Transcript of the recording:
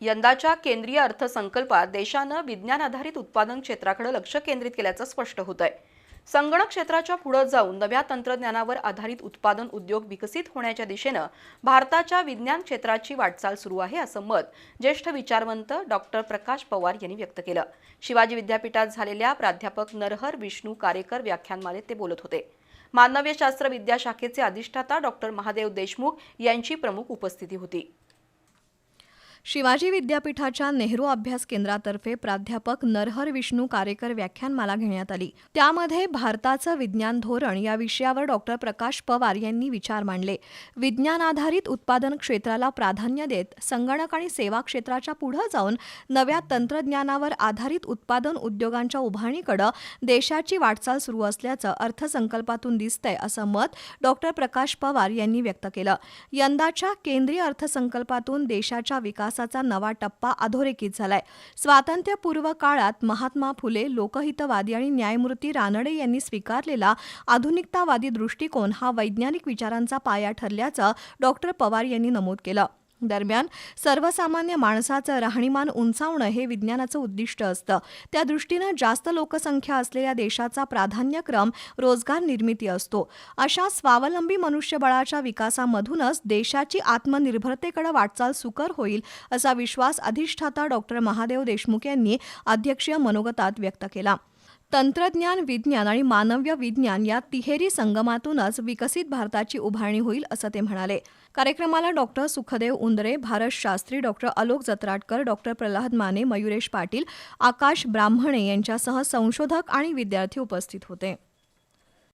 यंदाच्या केंद्रीय अर्थसंकल्पात देशानं विज्ञान आधारित उत्पादन क्षेत्राकडे लक्ष केंद्रित केल्याचं स्पष्ट होत आहे संगणक क्षेत्राच्या पुढे जाऊन नव्या तंत्रज्ञानावर आधारित उत्पादन उद्योग विकसित होण्याच्या दिशेनं भारताच्या विज्ञान क्षेत्राची वाटचाल सुरू आहे असं मत ज्येष्ठ विचारवंत डॉक्टर प्रकाश पवार यांनी व्यक्त केलं. शिवाजी विद्यापीठात झालेल्या प्राध्यापक नरहर विष्णू कारेकर व्याख्यानमालेत ते बोलत होते. मानव्यशास्त्र विद्याशाखेचे अधिष्ठाता डॉक्टर महादेव देशमुख यांची प्रमुख उपस्थिती होती. शिवाजी विद्यापीठाच्या नेहरू अभ्यास केंद्रातर्फे प्राध्यापक नरहर विष्णू कारेकर व्याख्यानमाला घेण्यात आली. त्यामध्ये भारताचं विज्ञान धोरण या विषयावर डॉक्टर प्रकाश पवार यांनी विचार मांडले. विज्ञान आधारित उत्पादन क्षेत्राला प्राधान्य देत संगणक आणि सेवा क्षेत्राच्या पुढे जाऊन नव्या तंत्रज्ञानावर आधारित उत्पादन उद्योगांच्या उभारणीकडे देशाची वाटचाल सुरू असल्याचं अर्थसंकल्पातून दिसतंय असं मत डॉक्टर प्रकाश पवार यांनी व्यक्त केलं. यंदाच्या केंद्रीय अर्थसंकल्पातून देशाच्या विकासाचा नवा टप्पा अधोरेखित झालाय. स्वातंत्र्यपूर्व काळात महात्मा फुले लोकहितवादी आणि न्यायमूर्ती रानडे यांनी स्वीकारलेला आधुनिकतावादी दृष्टिकोन हा वैज्ञानिक विचारांचा पाया ठरल्याचं डॉक्टर पवार यांनी नमूद केलं. दरम्यान सर्वसामान्य माणसाचं राहणीमान उंचावणं हे विज्ञानाचं उद्दिष्ट असतं. त्या दृष्टीनं जास्त लोकसंख्या असलेल्या देशाचा प्राधान्यक्रम रोजगार निर्मिती असतो. अशा स्वावलंबी मनुष्यबळाच्या विकासामधूनच देशाची आत्मनिर्भरतेकडे वाटचाल सुकर होईल असा विश्वास अधिष्ठाता डॉक्टर महादेव देशमुख यांनी अध्यक्षीय मनोगतात व्यक्त केला. तंत्रज्ञान विज्ञान आणि मानव्य विज्ञान या तिहेरी संगमातूनच विकसित भारताची उभारणी होईल असं ते म्हणाले. कार्यक्रमाला doctor Sukhdev Undare Bharat Shastri doctor Alok Jatratkar doctor Pralhad Mane Mayuresh Patil Akash Brahmane यांच्यासह संशोधक आणि विद्यार्थी उपस्थित होते.